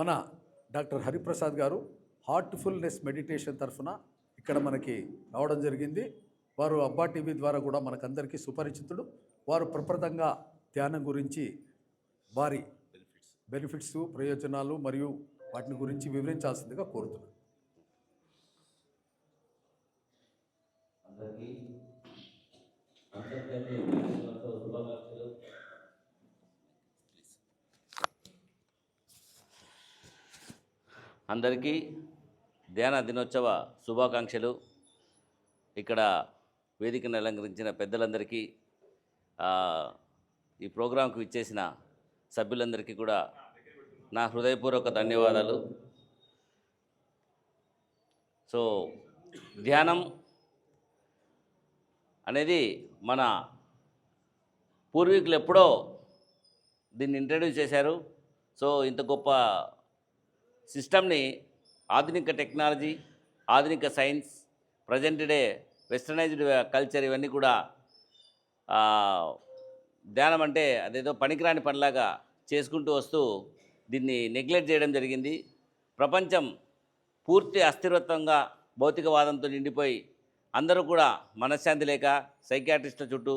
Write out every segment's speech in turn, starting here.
మన డాక్టర్ హరిప్రసాద్ గారు Heartfulness meditation తరఫున ఇక్కడ మనకి రావడం జరిగింది. వారు అబ్బా టీవీ ద్వారా కూడా మనకందరికీ సుపరిచితుడు. వారు ప్రప్రదంగా ధ్యానం గురించి వారి బెనిఫిట్స్ ప్రయోజనాలు మరియు వాటిని గురించి వివరించాల్సిందిగా కోరుతున్నాను. అందరికీ అంతర్జాతీయ దినోత్సవ శుభాకాంక్షలు అందరికీ ధ్యాన దినోత్సవ శుభాకాంక్షలు. ఇక్కడ వేదికను అలంకరించిన పెద్దలందరికీ ఈ ప్రోగ్రాంకు ఇచ్చేసిన సభ్యులందరికీ కూడా నా హృదయపూర్వక ధన్యవాదాలు. సో ధ్యానం అనేది మన పూర్వీకులు ఎప్పుడో దీన్ని ఇంట్రడ్యూస్ చేశారు. సో ఇంత గొప్ప సిస్టమ్ని ఆధునిక టెక్నాలజీ ఆధునిక science present day westernized culture ఇవన్నీ కూడా ధ్యానం అంటే అదేదో పనికిరాని పనిలాగా చేసుకుంటూ వస్తూ దీన్ని నెగ్లెక్ట్ చేయడం జరిగింది. ప్రపంచం పూర్తి అస్థిరత్వంగా భౌతికవాదంతో నిండిపోయి అందరూ కూడా మనశ్శాంతి లేక సైకాట్రిస్టుల చుట్టూ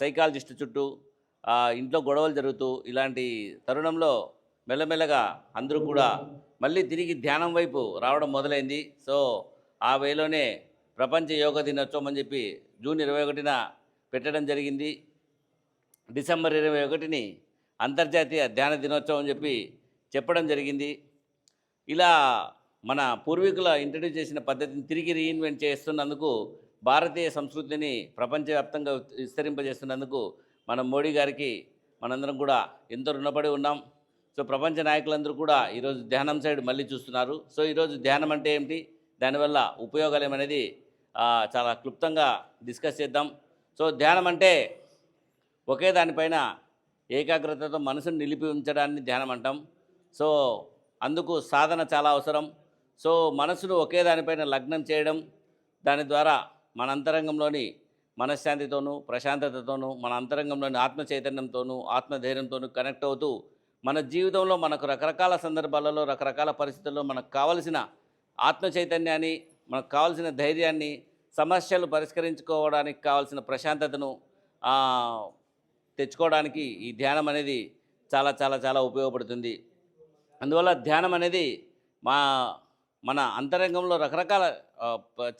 సైకాలజిస్టు చుట్టూ ఇంట్లో గొడవలు జరుగుతూ ఇలాంటి తరుణంలో మెల్లమెల్లగా అందరూ కూడా మళ్ళీ తిరిగి ధ్యానం వైపు రావడం మొదలైంది. సో ఆ వేలోనే ప్రపంచ యోగా దినోత్సవం అని చెప్పి జూన్ ఇరవై ఒకటిన పెట్టడం జరిగింది. డిసెంబర్ ఇరవై ఒకటిని అంతర్జాతీయ ధ్యాన దినోత్సవం అని చెప్పి చెప్పడం జరిగింది. ఇలా మన పూర్వీకుల ఇంట్రడ్యూస్ చేసిన పద్ధతిని తిరిగి రీఇన్వెంట్ చేస్తున్నందుకు భారతీయ సంస్కృతిని ప్రపంచవ్యాప్తంగా విస్తరింపజేస్తున్నందుకు మన మోడీ గారికి మనందరం కూడా ఎంతో రుణపడి ఉన్నాం. సో ప్రపంచ నాయకులందరూ కూడా ఈరోజు ధ్యానం సైడ్ మళ్ళీ చూస్తున్నారు. సో ఈరోజు ధ్యానం అంటే ఏమిటి దానివల్ల ఉపయోగాలు ఏమనేది చాలా క్లుప్తంగా డిస్కస్ చేద్దాం. సో ధ్యానం అంటే ఒకే దానిపైన ఏకాగ్రతతో మనసును నిలిపి ఉంచడాన్ని ధ్యానం అంటాం. సో అందుకు సాధన చాలా అవసరం. సో మనసును ఒకే దానిపైన లగ్నం చేయడం దాని ద్వారా మన అంతరంగంలోని మనశ్శాంతితోనూ ప్రశాంతతతోనూ మన అంతరంగంలోని ఆత్మ చైతన్యంతోనూ ఆత్మధైర్యంతోనూ కనెక్ట్ అవుతూ మన జీవితంలో మనకు రకరకాల సందర్భాలలో రకరకాల పరిస్థితుల్లో మనకు కావలసిన ఆత్మ చైతన్యాన్ని మనకు కావాల్సిన ధైర్యాన్ని సమస్యలు పరిష్కరించుకోవడానికి కావాల్సిన ప్రశాంతతను తెచ్చుకోవడానికి ఈ ధ్యానం అనేది చాలా చాలా చాలా ఉపయోగపడుతుంది. అందువల్ల ధ్యానం అనేది మా మన అంతరంగంలో రకరకాల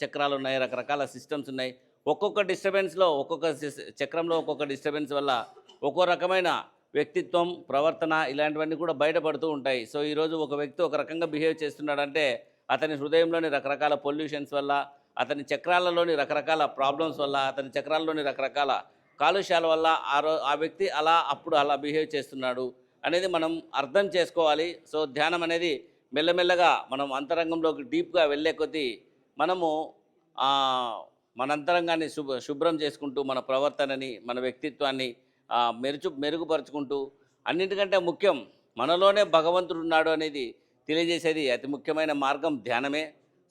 చక్రాలు ఉన్నాయి రకరకాల సిస్టమ్స్ ఉన్నాయి. ఒక్కొక్క డిస్టర్బెన్స్లో ఒక్కొక్క సిస్- చక్రంలో ఒక్కొక్క డిస్టర్బెన్స్ వల్ల ఒక్కో రకమైన వ్యక్తిత్వం ప్రవర్తన ఇలాంటివన్నీ కూడా బయటపడుతూ ఉంటాయి. సో ఈరోజు ఒక వ్యక్తి ఒక రకంగా బిహేవ్ చేస్తున్నాడంటే అతని హృదయంలోని రకరకాల పొల్యూషన్స్ వల్ల అతని చక్రాలలోని రకరకాల ప్రాబ్లమ్స్ వల్ల అతని చక్రాల్లోని రకరకాల కాలుష్యాల వల్ల ఆ రో ఆ వ్యక్తి అలా అప్పుడు అలా బిహేవ్ చేస్తున్నాడు అనేది మనం అర్థం చేసుకోవాలి. సో ధ్యానం అనేది మెల్లమెల్లగా మనం అంతరంగంలోకి డీప్గా వెళ్ళే కొద్దీ మనము మన అంతరంగాన్ని శుభ్ర శుభ్రం చేసుకుంటూ మన ప్రవర్తనని మన వ్యక్తిత్వాన్ని మెరుచు మెరుగుపరుచుకుంటూ అన్నింటికంటే ముఖ్యం మనలోనే భగవంతుడు ఉన్నాడు అనేది తెలియజేసేది అతి ముఖ్యమైన మార్గం ధ్యానమే.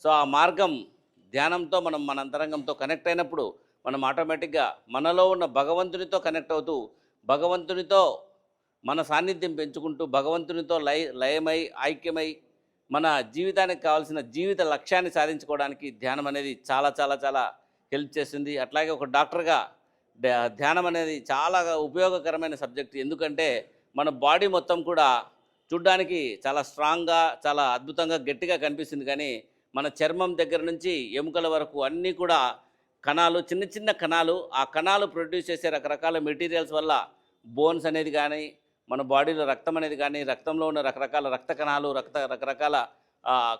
సో ఆ మార్గం ధ్యానంతో మనం మన అంతరంగంతో కనెక్ట్ అయినప్పుడు మనం ఆటోమేటిక్గా మనలో ఉన్న భగవంతునితో కనెక్ట్ అవుతూ భగవంతునితో మన సాన్నిధ్యం పెంచుకుంటూ భగవంతునితో లయ లయమై ఐక్యమై మన జీవితానికి కావాల్సిన జీవిత లక్ష్యాన్ని సాధించుకోవడానికి ధ్యానం అనేది చాలా చాలా చాలా హెల్ప్ చేస్తుంది. అట్లాగే ఒక డాక్టర్గా ధ్యానం అనేది చాలా ఉపయోగకరమైన సబ్జెక్ట్. ఎందుకంటే మన బాడీ మొత్తం కూడా చూడ్డానికి చాలా స్ట్రాంగ్గా చాలా అద్భుతంగా గట్టిగా కనిపిస్తుంది. కానీ మన చర్మం దగ్గర నుంచి ఎముకల వరకు అన్నీ కూడా కణాలు చిన్న చిన్న కణాలు ఆ కణాలు ప్రొడ్యూస్ చేసే రకరకాల మెటీరియల్స్ వల్ల బోన్స్ అనేది కానీ మన బాడీలో రక్తం అనేది కానీ రక్తంలో ఉన్న రకరకాల రక్త కణాలు రక్త రకరకాల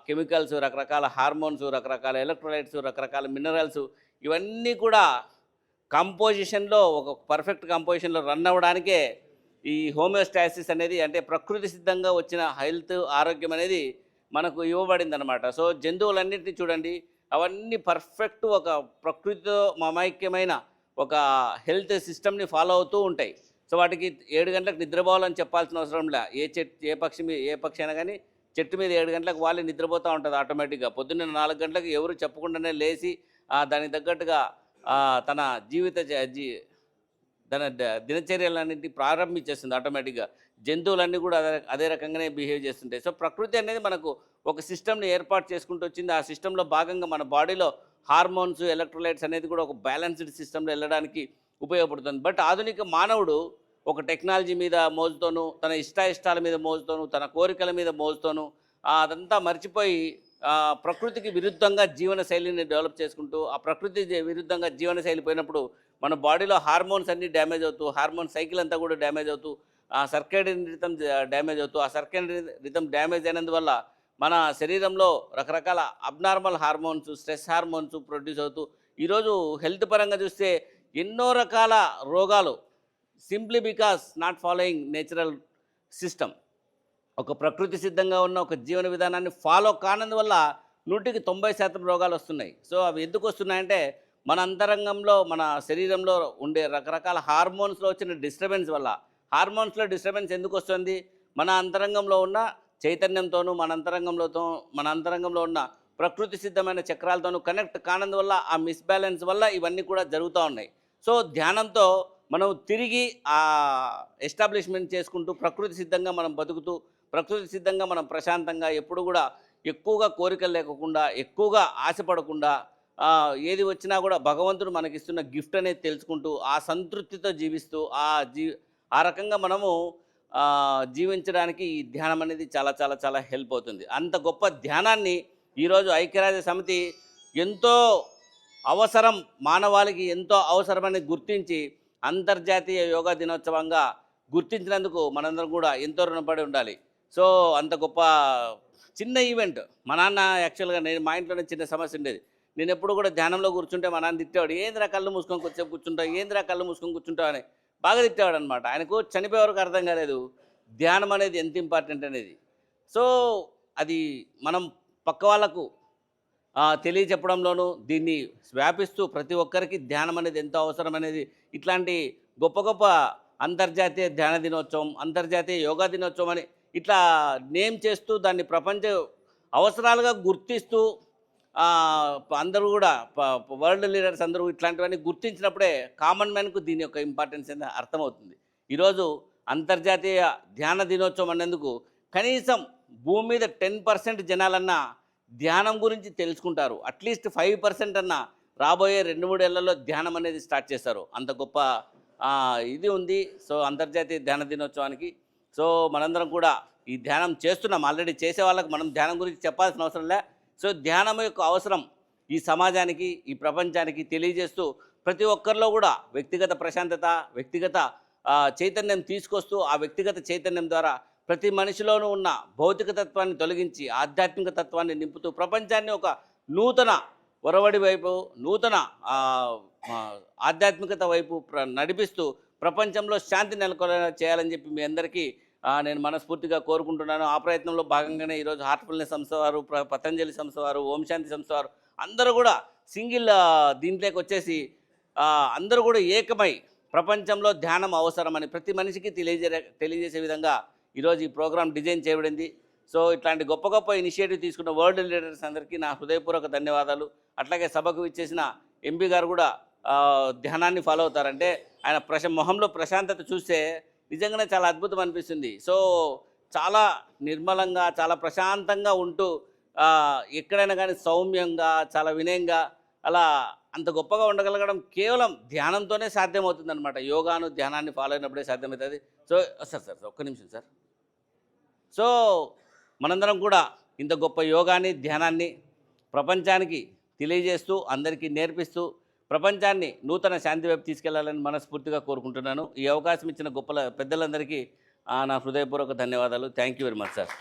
కెమికల్స్ రకరకాల హార్మోన్స్ రకరకాల ఎలక్ట్రోలైట్స్ రకరకాల మినరల్స్ ఇవన్నీ కూడా కంపోజిషన్లో ఒక పర్ఫెక్ట్ కంపోజిషన్లో రన్ అవ్వడానికే ఈ హోమియోస్టాసిస్ అనేది అంటే ప్రకృతి సిద్ధంగా వచ్చిన హెల్త్ ఆరోగ్యం అనేది మనకు ఇవ్వబడింది అనమాట సో జంతువులన్నింటినీ చూడండి అవన్నీ పర్ఫెక్ట్ ఒక ప్రకృతితో మమైక్యమైన ఒక హెల్త్ సిస్టమ్ని ఫాలో అవుతూ ఉంటాయి. సో వాటికి ఏడు గంటలకు నిద్రపోవాలని చెప్పాల్సిన అవసరం లే. ఏ చెట్టు ఏ పక్షి మీద ఏ పక్షి అయినా కానీ చెట్టు మీద ఏడు గంటలకు వాళ్ళే నిద్రపోతూ ఉంటుంది ఆటోమేటిక్గా. పొద్దున్న నాలుగు గంటలకు ఎవరు చెప్పకుండానే లేచి దానికి తగ్గట్టుగా తన జీవిత జీ తన ద- దినచర్యలన్నింటినీ ప్రారంభించేస్తుంది ఆటోమేటిక్గా జంతువులన్నీ కూడా అదే అదే రకంగానే బిహేవ్ చేస్తుంటాయి. సో ప్రకృతి అనేది మనకు ఒక సిస్టమ్ని ఏర్పాటు చేసుకుంటూ వచ్చింది. ఆ సిస్టంలో భాగంగా మన బాడీలో హార్మోన్స్ ఎలక్ట్రోలైట్స్ అనేది కూడా ఒక బ్యాలెన్స్డ్ సిస్టంలో వెళ్ళడానికి ఉపయోగపడుతుంది. బట్ ఆధునిక మానవుడు ఒక టెక్నాలజీ మీద మోజుతోనూ తన ఇష్టాయిష్టాల మీద మోజుతోనూ తన కోరికల మీద మోజుతోనూ అదంతా మర్చిపోయి ప్రకృతికి విరుద్ధంగా జీవన శైలిని డెవలప్ చేసుకుంటూ ఆ ప్రకృతి విరుద్ధంగా జీవన శైలి పోయినప్పుడు మన బాడీలో హార్మోన్స్ అన్నీ డ్యామేజ్ అవుతూ హార్మోన్ సైకిల్ అంతా కూడా డ్యామేజ్ అవుతూ ఆ సర్కేడియన్ రితం డ్యామేజ్ అవుతూ ఆ సర్కేడియన్ రితం డ్యామేజ్ అయినందువల్ల మన శరీరంలో రకరకాల abnormal hormones stress hormones produce అవుతూ ఈరోజు హెల్త్ పరంగా చూస్తే ఎన్నో రకాల రోగాలు simply because not following natural system. ఒక ప్రకృతి సిద్ధంగా ఉన్న ఒక జీవన విధానాన్ని ఫాలో కానందువల్ల నూటికి తొంభై శాతం రోగాలు వస్తున్నాయి. సో అవి ఎందుకు వస్తున్నాయంటే మన అంతరంగంలో మన శరీరంలో ఉండే రకరకాల హార్మోన్స్లో వచ్చిన డిస్టర్బెన్స్ వల్ల. హార్మోన్స్లో డిస్టర్బెన్స్ ఎందుకు వస్తుంది? మన అంతరంగంలో ఉన్న చైతన్యంతోనూ మన అంతరంగంలోతో మన అంతరంగంలో ఉన్న ప్రకృతి సిద్ధమైన చక్రాలతోనూ కనెక్ట్ కానందువల్ల ఆ మిస్బ్యాలెన్స్ వల్ల ఇవన్నీ కూడా జరుగుతూ ఉన్నాయి. సో ధ్యానంతో మనం తిరిగి ఆ ఎస్టాబ్లిష్మెంట్ చేసుకుంటూ ప్రకృతి సిద్ధంగా మనం బతుకుతూ ప్రకృతి సిద్ధంగా మనం ప్రశాంతంగా ఎప్పుడు కూడా ఎక్కువగా కోరికలు లేకుండా ఎక్కువగా ఆశపడకుండా ఏది వచ్చినా కూడా భగవంతుడు మనకిస్తున్న గిఫ్ట్ అనేది తెలుసుకుంటూ ఆ సంతృప్తితో జీవిస్తూ ఆ జీ ఆ రకంగా మనము జీవించడానికి ఈ ధ్యానం అనేది చాలా చాలా చాలా హెల్ప్ అవుతుంది. అంత గొప్ప ధ్యానాన్ని ఈరోజు ఐక్యరాజ్య సమితి ఎంతో అవసరం మానవాళికి ఎంతో అవసరమని గుర్తించి అంతర్జాతీయ యోగా దినోత్సవంగా గుర్తించినందుకు మనందరం కూడా ఎంతో రుణపడి ఉండాలి. సో అంత గొప్ప చిన్న ఈవెంట్. మా నాన్న యాక్చువల్గా నేను మా ఇంట్లోనే చిన్న సమస్య ఉండేది. నేను ఎప్పుడు కూడా ధ్యానంలో కూర్చుంటే మా నాన్న తిట్టేవాడు ఏందిరా కళ్ళు మూసుకొని కొద్దిసేపు కూర్చుంటావు? ఏంద్రా కళ్ళు మూసుకొని కూర్చుంటావు? అని బాగా తిట్టేవాడు అనమాట ఆయనకు చనిపోయే వరకు అర్థం కాలేదు. ధ్యానం అనేది ఎంత ఇంపార్టెంట్ అనేది. సో అది మనం పక్క వాళ్ళకు తెలియచెప్పడంలోనూ దీన్ని వ్యాపిస్తూ ప్రతి ఒక్కరికి ధ్యానం అనేది ఎంతో అవసరం అనేది ఇట్లాంటి గొప్ప గొప్ప అంతర్జాతీయ ధ్యాన దినోత్సవం అంతర్జాతీయ యోగా దినోత్సవం అని ఇట్లా నేమ్ చేస్తూ దాన్ని ప్రపంచ అవసరాలుగా గుర్తిస్తూ అందరూ కూడా వరల్డ్ లీడర్స్ అందరూ ఇట్లాంటివన్నీ గుర్తించినప్పుడే కామన్ మ్యాన్కు దీని యొక్క ఇంపార్టెన్స్ అనేది అర్థమవుతుంది. ఈరోజు అంతర్జాతీయ ధ్యాన దినోత్సవం అన్నందుకు కనీసం భూమి మీద టెన్ పర్సెంట్ జనాలన్నా ధ్యానం గురించి తెలుసుకుంటారు. అట్లీస్ట్ ఫైవ్ పర్సెంట్ అన్న రాబోయే రెండు మూడేళ్ళలో ధ్యానం అనేది స్టార్ట్ చేస్తారు. అంత గొప్ప ఇది ఉంది. సో అంతర్జాతీయ ధ్యాన దినోత్సవానికి సో మనందరం కూడా ఈ ధ్యానం చేస్తున్నాం. ఆల్రెడీ చేసే వాళ్ళకి మనం ధ్యానం గురించి చెప్పాల్సిన అవసరం లే. సో ధ్యానం యొక్క అవసరం ఈ సమాజానికి ఈ ప్రపంచానికి తెలియజేస్తూ ప్రతి ఒక్కరిలో కూడా వ్యక్తిగత ప్రశాంతత వ్యక్తిగత చైతన్యం తీసుకొస్తూ ఆ వ్యక్తిగత చైతన్యం ద్వారా ప్రతి మనిషిలోనూ ఉన్న భౌతిక తత్వాన్ని తొలగించి ఆధ్యాత్మిక తత్వాన్ని నింపుతూ ప్రపంచాన్ని ఒక నూతన ఒరవడి వైపు నూతన ఆధ్యాత్మికత వైపు ప్ర- నడిపిస్తూ ప్రపంచంలో శాంతి నెలకొన చేయాలని చెప్పి మీ అందరికీ నేను మనస్ఫూర్తిగా కోరుకుంటున్నాను. ఆ ప్రయత్నంలో భాగంగానే ఈరోజు హార్ట్ఫుల్నెస్ సంస్థ వారు పతంజలి సంస్థ వారు ఓం శాంతి సంస్థ వారు అందరూ కూడా సింగిల్ దీంట్లోకి వచ్చేసి అందరూ కూడా ఏకమై ప్రపంచంలో ధ్యానం అవసరమని ప్రతి మనిషికి తెలియజే తెలియజేసే విధంగా ఈరోజు ఈ ప్రోగ్రాం డిజైన్ చేయబడింది. సో ఇట్లాంటి గొప్ప గొప్ప ఇనిషియేటివ్ తీసుకున్న వరల్డ్ లీడర్స్ అందరికీ నా హృదయపూర్వక ధన్యవాదాలు. అట్లాగే సభకు ఇచ్చేసిన ఎంపీ గారు కూడా ధ్యానాన్ని ఫాలో అవుతారంటే ఆయన ప్రశ మొహంలో ప్రశాంతత చూస్తే నిజంగానే చాలా అద్భుతం అనిపిస్తుంది. సో చాలా నిర్మలంగా చాలా ప్రశాంతంగా ఉంటూ ఎక్కడైనా కానీ సౌమ్యంగా చాలా వినయంగా అలా అంత గొప్పగా ఉండగలగడం కేవలం ధ్యానంతోనే సాధ్యమవుతుంది అనమాట యోగాను ధ్యానాన్ని ఫాలో అయినప్పుడే సాధ్యమవుతుంది. సో సార్ సార్ ఒక్క నిమిషం సార్. సో మనందరం కూడా ఇంత గొప్ప యోగాన్ని ధ్యానాన్ని ప్రపంచానికి తెలియజేస్తూ అందరికీ నేర్పిస్తూ ప్రపంచాన్ని నూతన శాంతి వైపు తీసుకెళ్ళాలని మనస్ఫూర్తిగా కోరుకుంటున్నాను. ఈ అవకాశం ఇచ్చిన గొప్పల పెద్దలందరికీ ఆ, నా హృదయపూర్వక ధన్యవాదాలు. Thank you very much sir